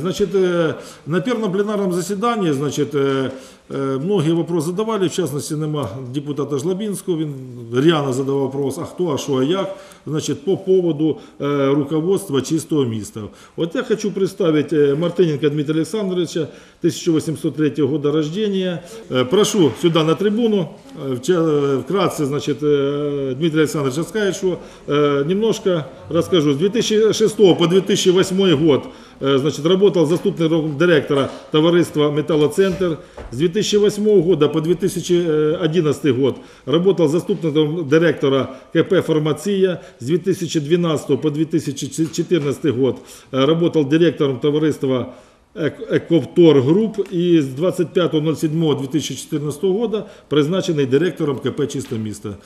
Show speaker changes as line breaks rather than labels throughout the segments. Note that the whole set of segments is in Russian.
Значит, э, на первом пленарном заседании, значит, э, э, многие вопросы задавали, в частности, нема депутата Жлобинского, він рьяно задавав вопрос, а хто, а що, а як, значит, по поводу э, руководства чистого міста. Вот я хочу представить э, Мартыненко Дмитрия Александровича, 1803 года рождения. Э, прошу сюда на трибуну. Э, вча- э, Вкратце, значит, э, Дмитрий Александрович расскажет, что э, немножко расскажу. С 2006 по 2008 год э, значит, работал заступником директора товариства «Металлоцентр». С 2008 года по 2011 год работал заступником директора КП «Фармация». С 2012 по 2014 год э, работал директором товариства Эк- Ековтор Груп и с 25.07.2014 года призначенный директором КП «Чисто місто».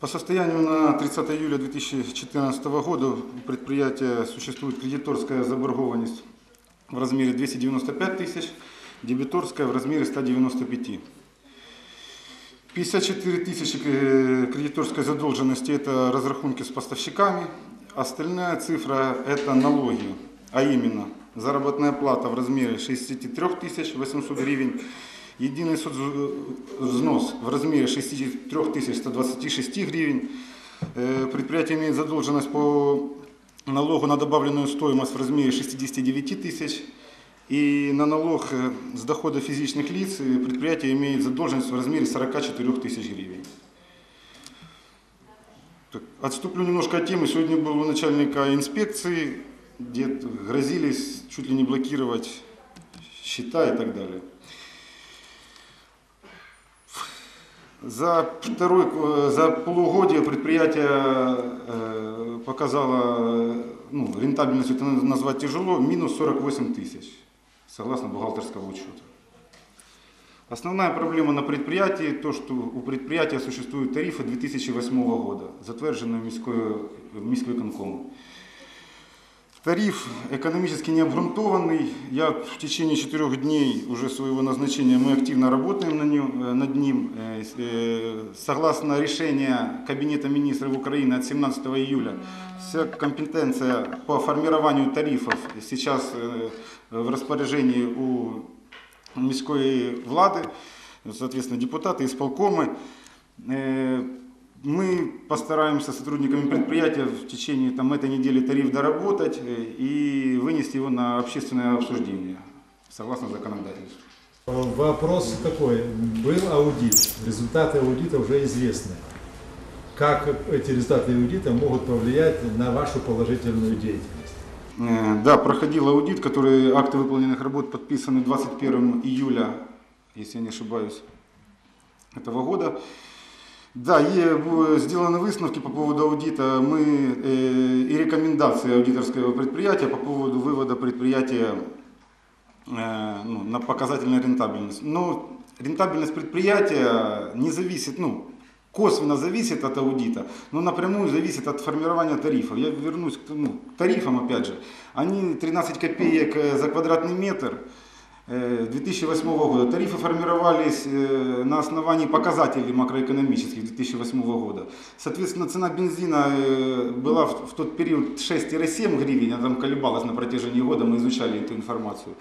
По состоянию на 30 июля 2014 года у предприятия существует кредиторская заборгованность в размере 295 тысяч, дебиторская в размере 195. 54 тысячи э, кредиторской задолженности – это разрахунки с поставщиками. Остальная цифра – это налоги, а именно заработная плата в размере 63 тысяч 800 гривен, единый соцвзнос в размере 63 тысяч 126 гривен. Э, Предприятие имеет задолженность по налогу на добавленную стоимость в размере 69 тысяч. И на налог э, с дохода физических лиц э, предприятие имеет задолженность в размере 44 тысяч гривен. Отступлю немножко от темы. Сегодня был у начальника инспекции, где грозились чуть ли не блокировать счета и так далее. За, второй, э, за полугодие предприятие э, показало, э, ну, рентабельность это назвать тяжело, минус 48 тысяч, согласно бухгалтерского учета. Основная проблема на предприятии, то, что у предприятия существуют тарифы 2008 года, затверженные Міською, міськвиконкомом. Тариф экономически необґрунтованный. Я в течение четырех дней уже своего назначения мы активно работаем на нем, э, над ним. Э, с- э, Согласно решению Кабинета министров Украины от 17 июля, вся компетенция по формированию тарифов сейчас э, в распоряжении у міської влади, соответственно, депутаты, исполкомы. Мы постараемся с сотрудниками предприятия в течение там, этой недели тариф доработать э, и вынести его на общественное обсуждение, согласно законодательству.
Вопрос такой. Был аудит. Результаты аудита уже известны. Как эти результаты аудита могут повлиять на вашу положительную деятельность?
Э, Да, проходил аудит, который акты выполненных работ подписаны 21 июля, если я не ошибаюсь, этого года. Да, и бу- сделаны выставки по поводу аудита мы, э, и рекомендации аудиторского предприятия по поводу вывода предприятия э, ну, на показательную рентабельность. Но рентабельность предприятия не зависит, ну, косвенно зависит от аудита, но напрямую зависит от формирования тарифов. Я вернусь к, ну, к тарифам опять же. Они 13 копеек э, за квадратный метр. Э, 2008 года. Тарифы формировались на основании показателей макроэкономических 2008 года. Соответственно, цена бензина э, была в тот период 6-7 гривен, она там колебалась на протяжении года, мы изучали эту информацию.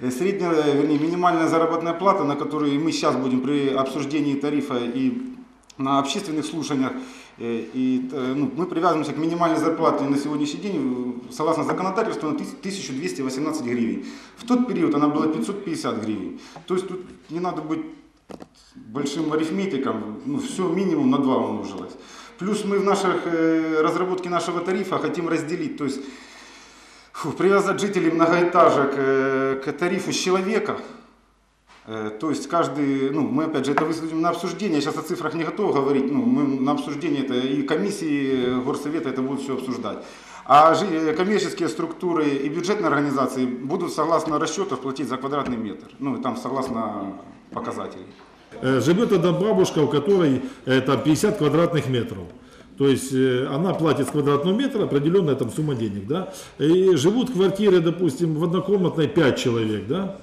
Э, Средняя, э, вернее, минимальная заработная плата, на которую мы сейчас будем при обсуждении тарифа и на общественных слушаниях, и, э, ну, мы привязываемся к минимальной зарплате на сегодняшний день, э, согласно законодательству, на тыс- 1218 гривен. В тот период она была 550 гривен. То есть тут не надо быть большим арифметиком, ну, все минимум на 2 умножилось. Плюс мы в наших э, разработке нашего тарифа хотим разделить, то есть фу, привязать жителей многоэтажек э, к тарифу с человека. Э, То есть каждый, ну мы опять же это высадим на обсуждение, я сейчас о цифрах не готов говорить, ну мы на обсуждение это и комиссии горсовета это будут все обсуждать. А э, коммерческие структуры и бюджетные организации будут согласно расчетов платить за квадратный метр, ну и там согласно показателей.
Э, Живет одна бабушка, у которой э, там 50 квадратных метров. То есть она платит с квадратного метра определенная там сумма денег, да. И живут в допустим, в однокомнатной 5 человек, да.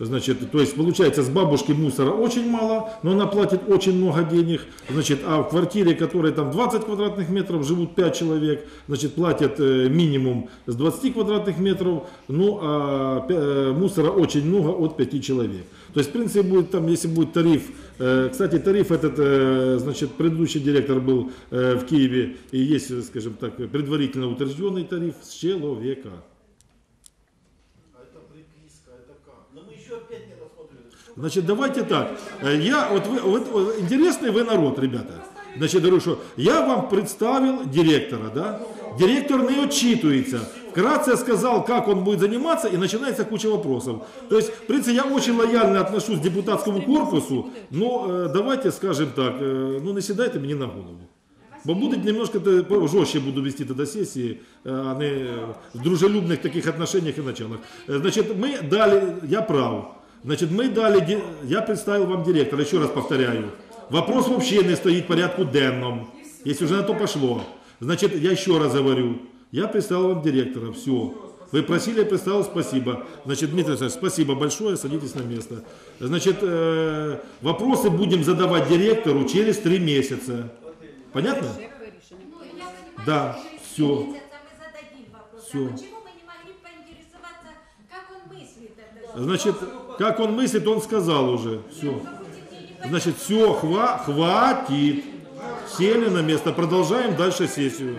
Значит, то есть получается с бабушки мусора очень мало, но она платит очень много денег. Значит, а в квартире, которой там 20 квадратных метров, живут 5 человек, значит, платят э, минимум с 20 квадратных метров, ну а э, мусора очень много от 5 человек. То есть, в принципе, будет там, если будет тариф, э, кстати, тариф этот, э, значит, предыдущий директор был э, в Киеве, и есть, э, скажем так, предварительно утвержденный тариф с человека. Значит, давайте так. Э, Я, вот вы, вот, вот интересный вы народ, ребята. Значит, говорю, що я вам представил директора, да? Директор не отчитывается. Вкратце сказал, как он будет заниматься, и начинается куча вопросов. То есть, в принципе, я очень лояльно отношусь к депутатскому корпусу, но э, давайте скажем так, э, ну не сідайте мені на голову. Бо будуть немножко те- жорстче буду вести тоді сесії, е, а не в дружелюбних таких отношениях і началах. Е, Значить, ми дали, я прав. Значит, мы дали, я представил вам директора, еще раз повторяю. Вопрос вообще не стоит в порядку денном, если уже на то пошло. Значит, я еще раз говорю, я представил вам директора, все. Вы просили, я представил, спасибо. Значит, Дмитрий Александрович, спасибо большое, садитесь на место. Значит, э, вопросы будем задавать директору через три месяца. Понятно? Да,
через
всё.
месяца мы зададим вопрос.
Всё.
А почему мы не могли поинтересоваться, как он мыслит это?
Значит, как он мыслит, он сказал уже. Все. Значит, все, хва, хватит. Сели на место, продолжаем дальше сессию.